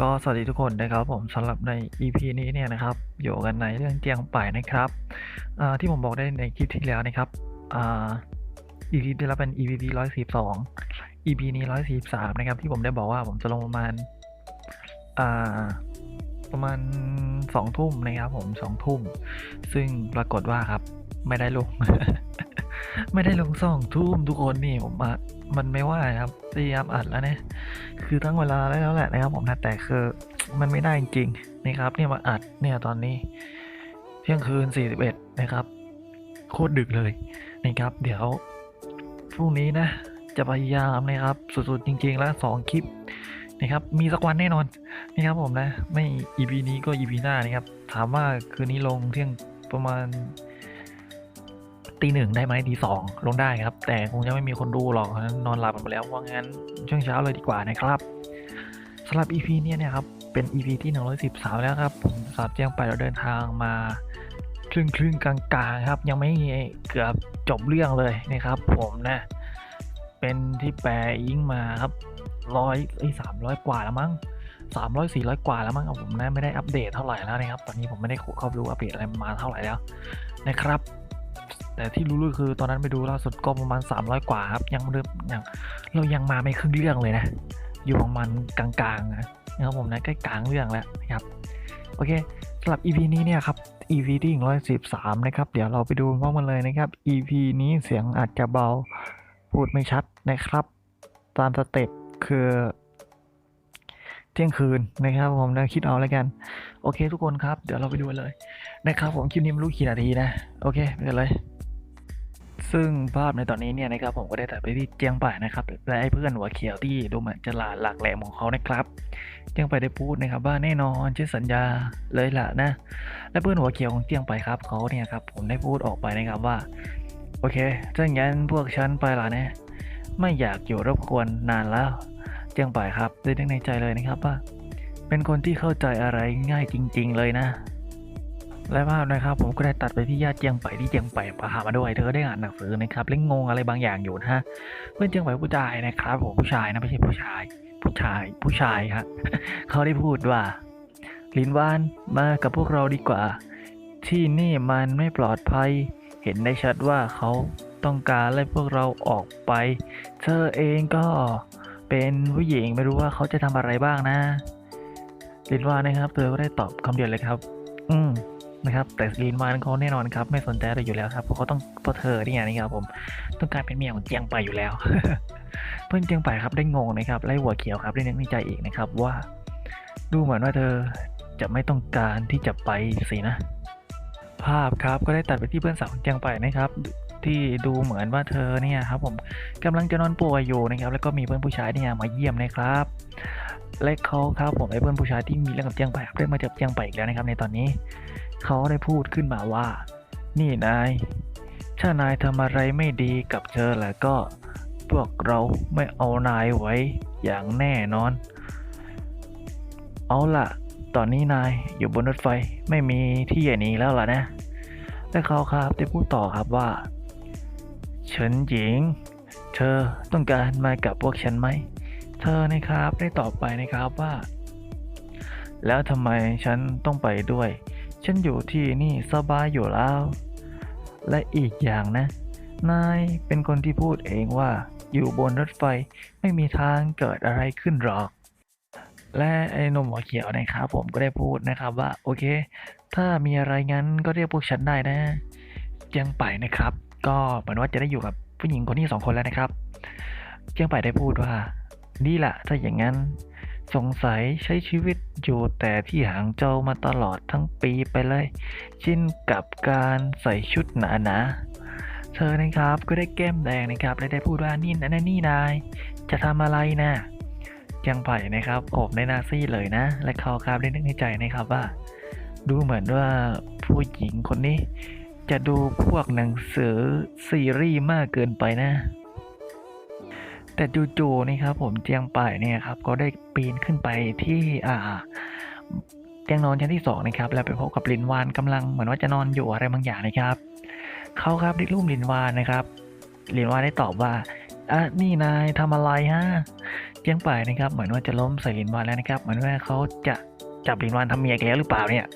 ก็สวัสดีทุกคนนะครับผมสำหรับใน EP นี้เนี่ยนะครับอยู่กันในเรื่องเจียงป่ายนะครับที่ผมบอกได้ในคลิปที่แล้วนะครับอ EP ที่แล้วเป็น EP ที่ร้อยสี่สอง EP นี้ร้อยสี่สามนะครับที่ผมได้บอกว่าผมจะลงประมาณประมาณสองทุ่มนะครับผมสองทุ่ม ซึ่งปรากฏว่าครับไม่ได้ลง ไม่ได้ลงสองทุ่มทุกคนนี่ผมมามันไม่ว่าครับพยายามอัดแล้วเนี่ยคือตั้งเวลาแล้วแหละนะครับผมนะแต่คือมันไม่ได้จริงๆนะครับ เนี่ยมาอัดเนี่ยตอนนี้ เที่ยงคืน41นะครับ โคตรดึกเลยนะครับ เดี๋ยวพรุ่งนี้นะ จะพยายามนะครับ สุดๆจริง ๆ แล้วสองคลิปนะครับ มีสักวันแน่นอนนะครับผมนะ ไม่ EP นี้ก็ EP หน้านะครับ ถามว่าคืนนี้ลงเที่ยงประมาณ ตีหนึ่งได้ไหมตีสองลงได้ครับ แต่คงจะไม่มีคนดูหรอกเพราะฉะนั้นนอนหลับไปแล้วว่างั้นช่วงเช้าเลยดีกว่านะครับสำหรับ EP เนี้ยนี่ยครับเป็น EP ที่ 113 แล้วครับ ผมสาบแจ้งไปเราเดินทางมาครึ่งครึ่งกลางๆครับ ยังไม่เกือบจบเรื่องเลยนะครับ ผมนะเป็นที่แปลยิ่งมาครับร้อยไอ้สามร้อยกว่าแล้วมั้งสามร้อยสี่ร้อยกว่าแล้วมั้งครับผมนะไม่ได้อัปเดตเท่าไหร่แล้วนะครับ ตอนนี้ผมไม่ได้เข้าไปดูอัปเดตอะไรมาเท่าไหร่แล้วนะครับ แต่ที่รู้ๆคือตอนนั้นไปดูล่าสุดก็ประมาณ 300 กว่าครับ ยังไม่ได้ยังเรายังมาไม่ครึ่งเรื่องเลยนะ อยู่ประมาณกลางๆนะนะครับผมนะใกล้กลางเรื่องแล้วนะครับ โอเคสำหรับ EP นี้เนี่ยครับ EP ที่113 นะครับ เดี๋ยวเราไปดูพร้อมกันเลยนะครับ EP นี้เสียงอาจจะเบาพูดไม่ชัดนะครับ ตามสเต็ปคือเที่ยงคืนนะครับผมนะคิดเอาแล้วกัน โอเคทุกคนครับ เดี๋ยวเราไปดูเลยนะครับผมคลิปนี้ไม่รู้กี่นาทีนะ โอเคไปกันเลย ซึ่งภาพในตอนนี้เนี่ยนะครับผมก็ได้ตัดไปที่เจียงป่านะครับและไอ้เพื่อนหัวเขียวที่ดูเหมือนจะหลาหลักแหลมของเขานะครับ เจียงไปาได้พูดนะครับว่าแน่นอนเช่นสัญญาเลยล่ะนะ และเพื่อนหัวเขียวของเจียงไปาครับเขาเนี่ยครับผมได้พูดออกไปนะครับว่าโอเคถ้าอย่างนั้นพวกฉันไปละนะไม่อยากอยู่รบกวนนานแล้ว เจียงไปาครับได้นึกในใจเลยนะครับว่า เป็นคนที่เข้าใจอะไรง่ายจริง ๆ เลยนะ และภาพนะครับผมก็ได้ตัดไปที่ญาติเจียงไปที่เจียงไปพามาด้วยเธอได้อ่านหนังสือนะครับเล่นงงอะไรบางอย่างอยู่นะฮะเพื่อนเจียงไปผู้ชายนะครับผมผู้ชายนะไม่ใช่ผู้ชาย ผู้ชายผู้ชายฮะเขาได้พูดว่าลินวานมากับพวกเราดีกว่า ที่นี่มันไม่ปลอดภัย เห็นได้ชัดว่าเขาต้องการไล่พวกเราออกไป เธอเองก็เป็นผู้หญิงไม่รู้ว่าเขาจะทำอะไรบ้างนะลินวานนะครับเธอก็ได้ตอบคำเดียวเลยครับ อืม นะครับแต่ลีนวานเขาแน่นอนครับ ไม่สนใจอะไรอยู่แล้วครับเพราะเขาต้องเพราะเธอเนี่ยนะครับผมต้องการเป็นเมียของเจียงไปอยู่แล้ว เพื่อนเจียงไปครับได้งงนะครับไล่หัวเขียวครับได้นึกในใจอีกนะครับว่า ดูเหมือนว่าเธอจะไม่ต้องการที่จะไปสินะ ภาพครับก็ได้ตัดไปที่เพื่อนสาวของเจียงไปนะครับ ที่ดูเหมือนว่าเธอเนี่ยครับผมกำลังจะนอนป่วยอยู่นะครับ แล้วก็มีเพื่อนผู้ชายเนี่ยมาเยี่ยมนะครับ และเขาครับผมไอ้เพื่อนผู้ชายที่มีเรื่องกับเจียงไปได้มาจับเจียงไปอีกแล้วนะครับ ในตอนนี้เขาได้พูดขึ้นมาว่า นี่นายถ้านายทำอะไรไม่ดีกับเธอแล้วก็พวกเราไม่เอานายไว้อย่างแน่นอน เอาล่ะ ตอนนี้นายอยู่บนรถไฟไม่มีที่หนีแล้วล่ะนะแต่เขาครับได้พูดต่อครับว่า เฉินหญิง เธอต้องการมากับพวกฉันไหม เธอนะครับได้ตอบไปนะครับว่า แล้วทำไมฉันต้องไปด้วย ฉันอยู่ที่นี่สบายอยู่แล้ว และอีกอย่างนะ นายเป็นคนที่พูดเองว่า อยู่บนรถไฟไม่มีทางเกิดอะไรขึ้นหรอก และไอ้นมหัวเขียวนะครับผมก็ได้พูดนะครับว่า โอเค ถ้ามีอะไรงั้นก็เรียกพวกฉันได้นะเจียงไปนะครับ ก็เหมือนว่าจะได้อยู่กับผู้หญิงคนนี้สองคนแล้วนะครับ เจียงไปได้พูดว่านี่แหละถ้าอย่างนั้น สงสัยใช้ชีวิตอยู่แต่ที่หางโจวมาตลอดทั้งปีไปเลย ชินกับการใส่ชุดหนาๆเธอนะครับก็ได้แก้มแดงนะครับและได้พูดว่านี่นะนี่นาย จะทำอะไรนะเจียงไผ่นะครับโอบในนาซี่เลยนะ และเขาครับได้นึกในใจนะครับว่า ดูเหมือนว่าผู้หญิงคนนี้ จะดูพวกหนังสือซีรีส์มากเกินไปนะ แต่จู่ๆนี่ครับผมเจียงป่ายเนี่ยครับ ก็ได้ปีนขึ้นไปที่อ่าเตียงนอนชั้นที่สองนะครับ แล้วไปพบกับลินวานกำลังเหมือนว่าจะนอนอยู่อะไรบางอย่างนะครับเขาครับได้รูปลินวานนะครับลินวานได้ตอบว่าอะนี่นายทำอะไรฮะเจียงไปายนะครับ เหมือนว่าจะล้มใส่ลินวานแล้วนะครับ เหมือนว่าเขาจะจับลินวานทำเมียแกแล้วหรือเปล่าเนี่ย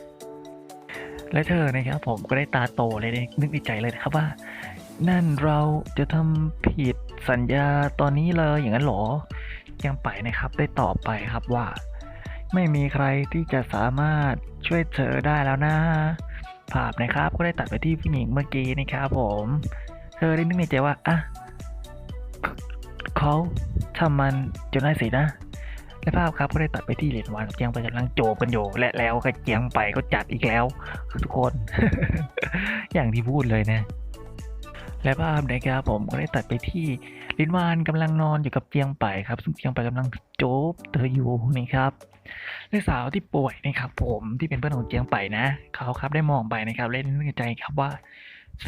และเธอนะครับผมก็ได้ตาโตเลยนึกในใจเลยนะครับว่า นั่นเราจะทำผิดสัญญาตอนนี้เลยอย่างนั้นหรอเจียงไปนะครับได้ตอบไปครับว่า ไม่มีใครที่จะสามารถช่วยเธอได้แล้วนะ ภาพนะครับก็ได้ตัดไปที่ผู้หญิงเมื่อกี้นะครับผม เธอได้นึกในใจว่าอะเขาทำมันจนได้สินะ และภาพครับก็ได้ตัดไปที่เหรียญวานกับเจียงไปกำลังโจบกันอยู่และแล้วก็เจียงไปก็จัดอีกแล้วทุกคน อย่างที่พูดเลยนะ และภาพนะครับผมก็ได้ตัดไปที่ลินวานกำลังนอนอยู่กับเจียงไปครับ ซึ่งเจียงไปกำลังโจบเธออยู่นะครับและสาวที่ป่วยนะครับผมที่เป็นเพื่อนของเจียงไปนะ เขาครับได้มองไปนะครับ เล่นนึกในใจครับว่า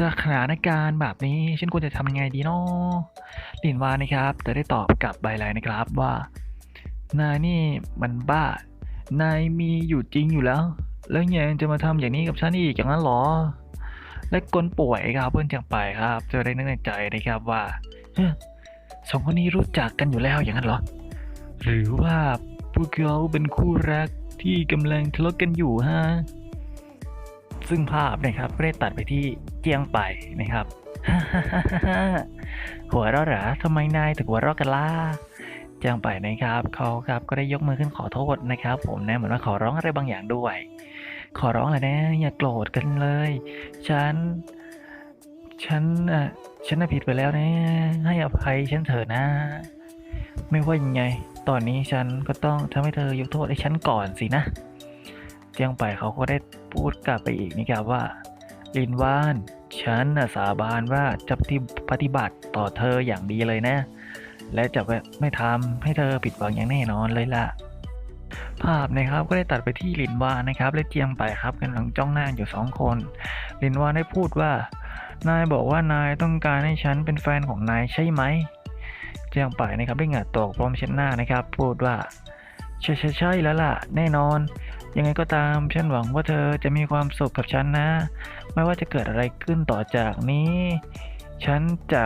สถานการณ์แบบนี้ฉันควรจะทำยังไงดีเนาะลินวานนะครับเธอได้ตอบกลับไปเลยนะครับว่า นายนี่มันบ้า นายมีอยู่จริงอยู่แล้ว แล้วยังจะมาทำอย่างนี้กับฉันอีกอย่างนั้นเหรอ และคนป่วยครับเพื่อนเจียงไปครับจอได้นึกในใจนะครับว่าสองคนนี้รู้จักกันอยู่แล้วอย่างนั้นเหรอ หรือว่าพวกเขาเป็นคู่รักที่กำลังทะเลาะกันอยู่ฮะ ซึ่งภาพนะครับก็ได้ตัดไปที่เจียงไปนะครับ หัวเราะเหรอทำไมนายถึงหัวเราะกันล่ะ จียงไปนะครับเขาครับก็ได้ยกมือขึ้นขอโทษนะครับ ผมนะเหมือนว่าขอร้องอะไรบางอย่างด้วย ขอร้องเลยนะ อย่าโกรธกันเลย ฉัน ฉันอะฉันผิดไปแล้วนะให้อภัยฉันเถอะนะ ไม่ว่ายังไง ตอนนี้ฉันก็ต้องทำให้เธอยกโทษให้ฉันก่อนสินะเจียงไปเขาก็ได้พูดกลับไปอีกนะครับว่า ลินวาน ฉันน่ะสาบานว่าจะปฏิบัติต่อเธออย่างดีเลยนะ และจะไม่ทำให้เธอผิดหวังอย่างแน่นอนเลยล่ะ ภาพนะครับก็ได้ตัดไปที่ลินวานนะครับ และเจียงไปครับกำลังจ้องหน้าอยู่สองคนลินวาได้พูดว่า นายบอกว่านายต้องการให้ฉันเป็นแฟนของนายใช่ไหม เจียงไปนะครับได้หงื่อตกพร้อมเช็ดหน้านะครับ พูดว่าใช่ใช่ใช่แล้วล่ะ แน่นอน ยังไงก็ตามฉันหวังว่าเธอจะมีความสุขกับฉันนะ ไม่ว่าจะเกิดอะไรขึ้นต่อจากนี้ ฉันจะ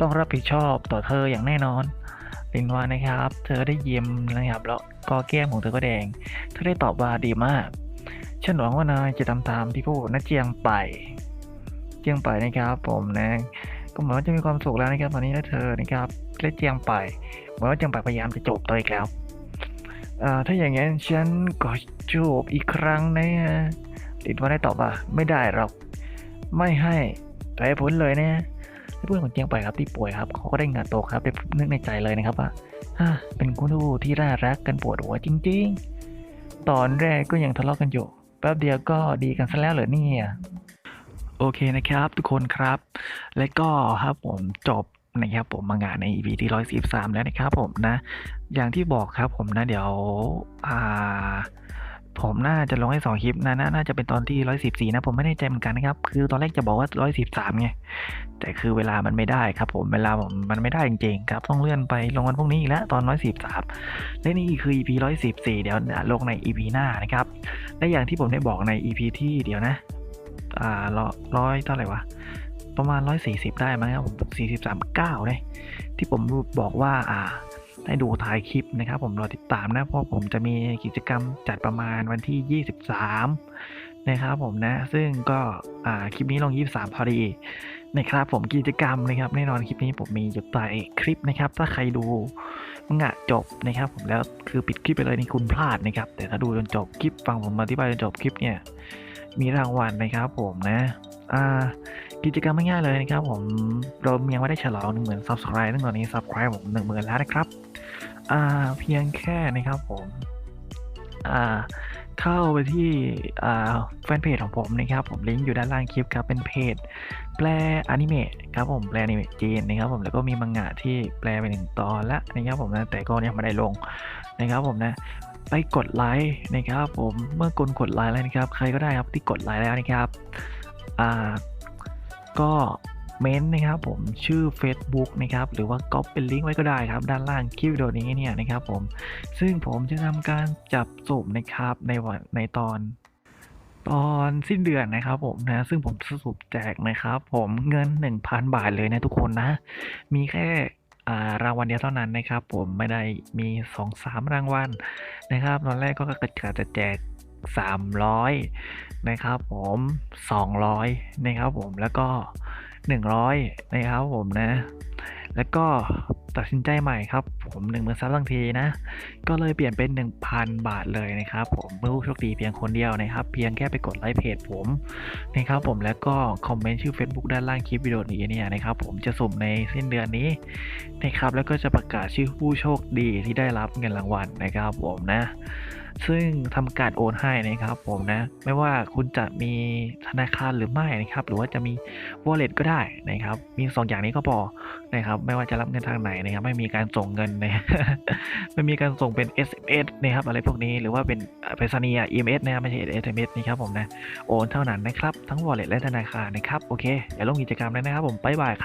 ต้องรับผิดชอบต่อเธออย่างแน่นอนลินวานะครับ เธอได้ยิ้มนะครับ แล้วก็แก้มของเธอก็แดง เธอได้ตอบว่าดีมาก ฉันหวังว่านายจะทำตามที่พูดนะเจียงไป เจียงไปนะครับ ผมนะ ก็เหมือนว่าจะมีความสุขแล้วนะครับตอนนี้และเธอนะครับและเจียงไปเหมือนว่าเจียงไปพยายามจะจบตัวอีกแล้วถ้าอย่างนั้นฉันก็จบอีกครั้งนะลินวาได้ตอบว่าไม่ได้หรอก ไม่ให้แต่ผลเลยนะ เพื่อนของเจียงไปครับที่ป่วยครับเขาก็ได้งานโตครับได้นึกในใจเลยนะครับว่าฮ่าเป็นคู่ที่น่ารักกันปวดหัวจริง ๆ ตอนแรกก็ยังทะเลาะกันอยู่แป๊บเดียวก็ดีกันซะแล้วเหรอเนี่ยโอเคนะครับทุกคนครับ และก็ครับผมจบนะครับผมมางานใน EP ที่113แล้วนะครับผมนะ อย่างที่บอกครับผมนะเดี๋ยวอ่า ผมน่าจะลงให้สองคลิปนะน,น่าจะเป็นตอนที่ร้อยสิบสี่นะ ผมไม่แน่ใจเหมือนกันนะครับ คือตอนแรกจะบอกว่าร้อยสิบสามไง แต่คือเวลามันไม่ได้ครับ ผม เวลาผมมันไม่ได้จริงๆครับ ต้องเลื่อนไปลงวันพรุ่งนี้อีกแล้วตอนร้อยสิบสามและนี่คือ EP ร้อยสิบสี่เดี๋ยวลงใน EP หน้านะครับ และอย่างที่ผมได้บอกใน EP ที่เดี๋ยวนะ อ่าร้อยเท่าไหร่วะประมาณร้อยสี่สิบได้มั้งครับผมสี่สิบสามเก้าเลยที่ผมบอกว่าอ่า ได้ดูท้ายคลิปนะครับ ผมรอติดตามนะเพราะผมจะมีกิจกรรมจัดประมาณวันที่ 23 นะครับผมนะ ซึ่งก็คลิปนี้ลง 23 พอดีนะครับผมกิจกรรมนะครับแน่นอนคลิปนี้ผมมีอยู่ใต้คลิปนะครับ ถ้าใครดูมังงะจบนะครับ ผมแล้วคือปิดคลิปไปเลยนี่คุณพลาดนะครับ แต่ถ้าดูจนจบคลิปฟังผมอธิบายจนจบคลิปเนี่ยมีรางวัลนะครับผมนะกิจกรรมไม่ง่ายเลยนะครับผมเรายังไม่ได้ฉลองหนึ่งหมื่นซับสไครต์ตั้งตอนนี้ซับสไครต์ผมหนึ่งหมื่นแล้วนะครับ อ่าเพียงแค่นะครับผมอ่าเข้าไปที่อ่าแฟนเพจของผมนะครับ ผมลิงก์อยู่ด้านล่างคลิปครับ เป็นเพจ แปลอนิเมะครับผมแปลอนิเมะจีนนะครับผมแล้วก็มีมังงะที่แปลไปหนึ่งตอนแล้วนะครับผมนะแต่ก็ยังไม่ได้ลงนะครับผมนะไปกดไลค์นะครับผมเมื่อกดกดไลค์แล้วนะครับ ใครก็ได้ครับที่กดไลค์แล้วนะครับอ่าก็ เมนต์นะครับผมชื่อ Facebook นะครับหรือว่าก๊อปเป็นลิงก์ไว้ก็ได้ครับ ด้านล่างคลิปวิดีโอนี้เนี่ยนะครับผมซึ่งผมจะทำการจับสุ่มนะครับในวันในตอนตอนสิ้นเดือนนะครับผมนะซึ่งผมสรุปแจกนะครับผมเงิน 1,000 บาทเลยนะทุกคนนะ มีแค่ารางวัลเดียวเท่านั้นนะครับ ผมไม่ได้มีสองสามรางวัลนะครับตอนแรกก็กะจะแจกสามร้อยนะครับผมสองร้อยนะครับผมแล้วก็ หนึ่งร้อยนะครับผมนะ แล้วก็ตัดสินใจใหม่ครับ ผมหนึ่งหมื่นซับทั้งทีนะ ก็เลยเปลี่ยนเป็น 1,000 บาทเลยนะครับ ผมผู้โชคดีเพียงคนเดียวนะครับ เพียงแค่ไปกดไลค์เพจผมนะครับผมแล้วก็คอมเมนต์ชื่อ Facebook ด้านล่างคลิปวิดีโอนี้เนี่ยนะครับ ผมจะสุ่มในสิ้นเดือนนี้นะครับแล้วก็จะประกาศชื่อผู้โชคดีที่ได้รับเงินรางวัลนะครับผมนะ ซึ่งทำการโอนให้นะครับผมนะ ไม่ว่าคุณจะมีธนาคารหรือไม่นะครับ หรือว่าจะมี wallet ก็ได้นะครับ มีสองอย่างนี้ก็พอนะครับ ไม่ว่าจะรับเงินทางไหนนะครับ ไม่มีการส่งเงินนะไม่มีการส่งเป็น SMS นะครับ อะไรพวกนี้หรือว่าเป็นไปรษณีย์ EMS นะครับไม่ใช่ SMS นะครับผมนะ โอนเท่านั้นนะครับ ทั้ง wallet และธนาคารนะครับ โอเคอย่าลงกิจกรรมเลยนะครับผมบ๊ายบายครับ